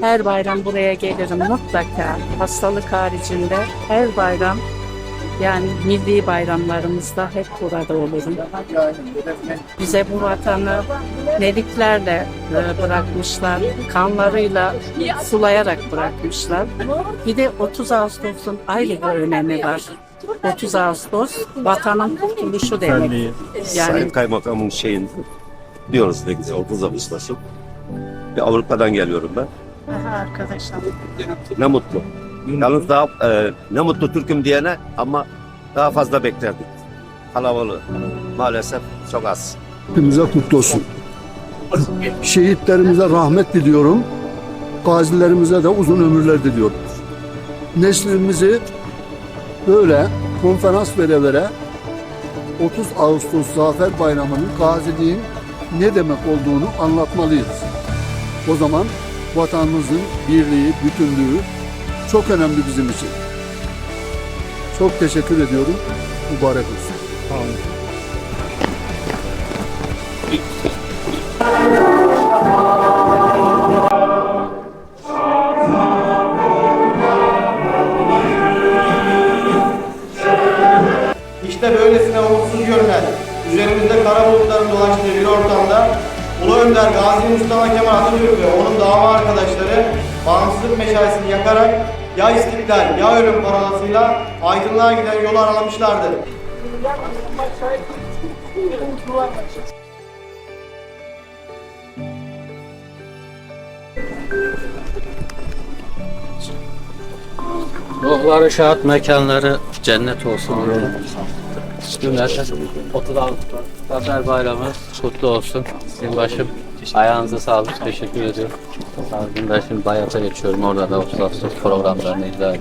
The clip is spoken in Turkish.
Her bayram buraya gelirim mutlaka. Hastalık haricinde her bayram yani milli bayramlarımızda hep burada olurum. Bize bu vatanı neliklerle e, bırakmışlar, kanlarıyla sulayarak bırakmışlar. Bir de 30 Ağustos'un ayrı bir önemi var. 30 Ağustos vatanın kurtuluşu demek. Sayın Yani Kaymakamın şeyin diyoruz ne güzel 30 Ağustos'u. Bir Avrupa'dan geliyorum ben. Aha, arkadaşlar. Ne mutlu. Yalnız daha e, ne mutlu Türk'üm diyene ama daha fazla beklerdik. Kalabalığı. Maalesef çok az. Hepimize kutlu olsun. Şehitlerimize rahmet diliyorum. Gazilerimize de uzun ömürler diliyorum. Neslimizi böyle konferans vere vere 30 Ağustos Zafer Bayramı'nın gaziliğin ne demek olduğunu anlatmalıyız. O zaman vatanımızın birliği, bütünlüğü çok önemli bizim için. Çok teşekkür ediyorum. Mübarek olsun. İşte böylesine umutsuz görünen, üzerimizde kara bulutların dolaştığı bir ortamda Ulu Önder Gazi Mustafa Kemal Atatürk ve onun dava arkadaşları bağımsızlık meşalesini yakarak ya istiklal ya ölüm parolasıyla aydınlığa giden yolu aralamışlardı. Ruhları şahat, mekanları cennet olsun diyelim. Cümleten 30 Ağustos Zafer Bayramı kutlu olsun. Binbaşım ayağınıza sağlık. Teşekkür ediyorum. Sağ olun. Ben şimdi Bayat'a geçiyorum. Orada da 30 Ağustos programlarını izlerim.